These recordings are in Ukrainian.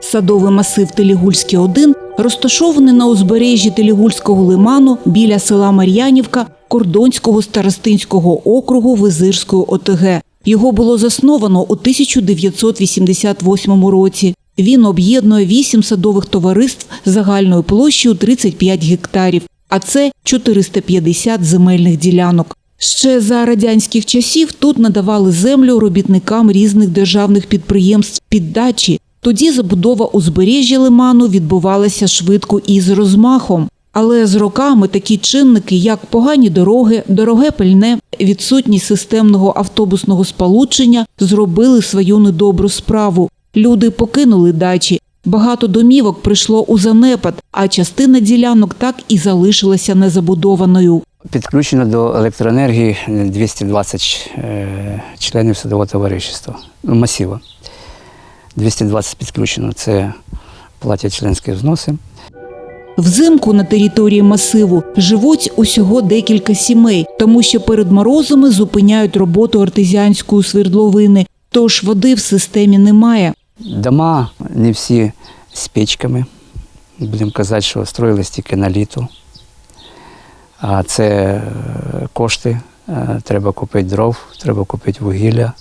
Садовий масив Телігульський 1 розташований на узбережжі Телігульського лиману біля села Мар'янівка Кордонського старостинського округу Визирської ОТГ. Його було засновано у 1988 році. Він об'єднує вісім садових товариств загальною площею 35 гектарів, а це 450 земельних ділянок. Ще за радянських часів тут надавали землю робітникам різних державних підприємств під дачі. Тоді забудова узбережжя лиману відбувалася швидко і з розмахом. Але з роками такі чинники, як погані дороги, дороге пальне, відсутність системного автобусного сполучення, зробили свою недобру справу. Люди покинули дачі. Багато домівок прийшло у занепад, а частина ділянок так і залишилася незабудованою. Підключено до електроенергії 220 е, членів садового товариства ну, масива. 220 підключено. Це платять членські взноси. Взимку на території масиву живуть усього декілька сімей, тому що перед морозами зупиняють роботу артезіанської свердловини, тож води в системі немає. Дома не всі з печками. Будемо казати, що строїлись тільки на літо. А це е, кошти. Е, Треба купити дров, треба купити вугілля.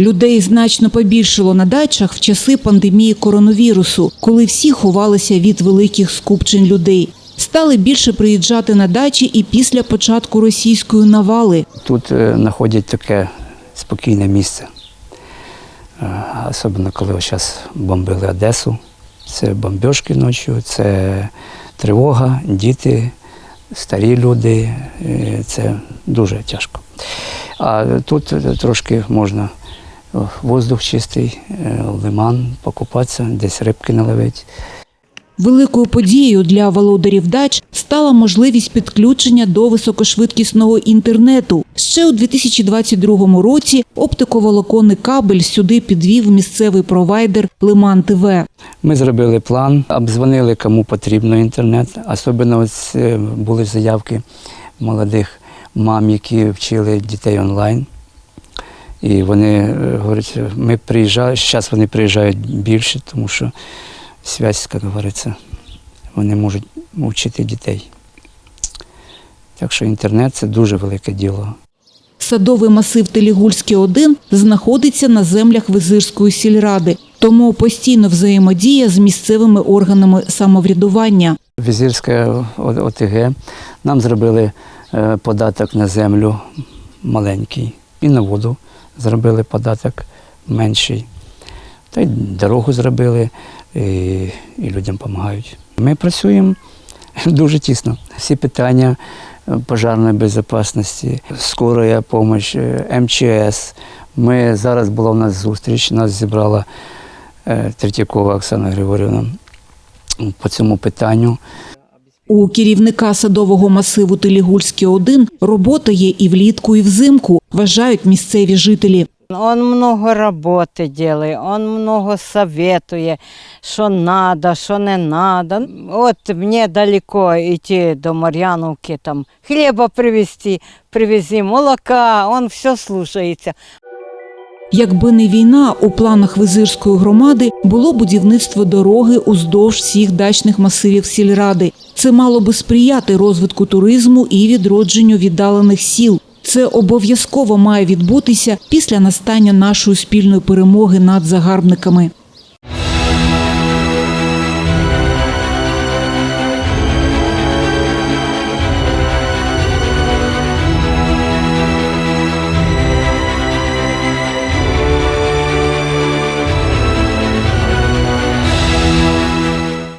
Людей значно побільшало на дачах в часи пандемії коронавірусу, коли всі ховалися від великих скупчень людей. Стали більше приїжджати на дачі і після початку російської навали. Тут е, знаходять таке спокійне місце. Е, Особливо коли зараз бомбили Одесу. Це бомбіжки ночі, це тривога, діти, старі люди. Е, Це дуже тяжко. А тут трошки можна воздух чистий, е, лиман покупатися, десь рибки наловити. Великою подією для володарів дач стала можливість підключення до високошвидкісного інтернету. Ще у 2022 році оптиковолоконний кабель сюди підвів місцевий провайдер Лиман ТВ. Ми зробили план, обдзвонили, кому потрібно інтернет. Особливо ось е, були заявки молодих мам, які вчили дітей онлайн. І вони е, говорять, ми приїжджаємо, зараз вони приїжджають більше, тому що зв'язь, як говориться, вони можуть вчити дітей. Так що інтернет це дуже велике діло. Садовий масив Телігульський 1 знаходиться на землях Визирської сільради, тому постійно взаємодія з місцевими органами самоврядування. Візирська ОТГ нам зробили е, податок на землю маленький і на воду зробили податок менший. Та й дорогу зробили і, і людям допомагають. Ми працюємо дуже тісно. Всі питання е, пожежної безпечності, скорая допомога, МЧС. Ми зараз була у нас зустріч, нас зібрала е, Третьякова Оксана Григорівна по цьому питанню. У керівника садового масиву Телігульський 1 робота є і влітку, і взимку, вважають місцеві жителі. Он много роботи делает, он много советує, що надо, що не надо. От мені далеко йти до Мар'яновки, там хліба привезти, привези, молока, он все слушається. Якби не війна, у планах Визирської громади було будівництво дороги уздовж всіх дачних масивів сільради. Це мало би сприяти розвитку туризму і відродженню віддалених сіл. Це обов'язково має відбутися після настання нашої спільної перемоги над загарбниками.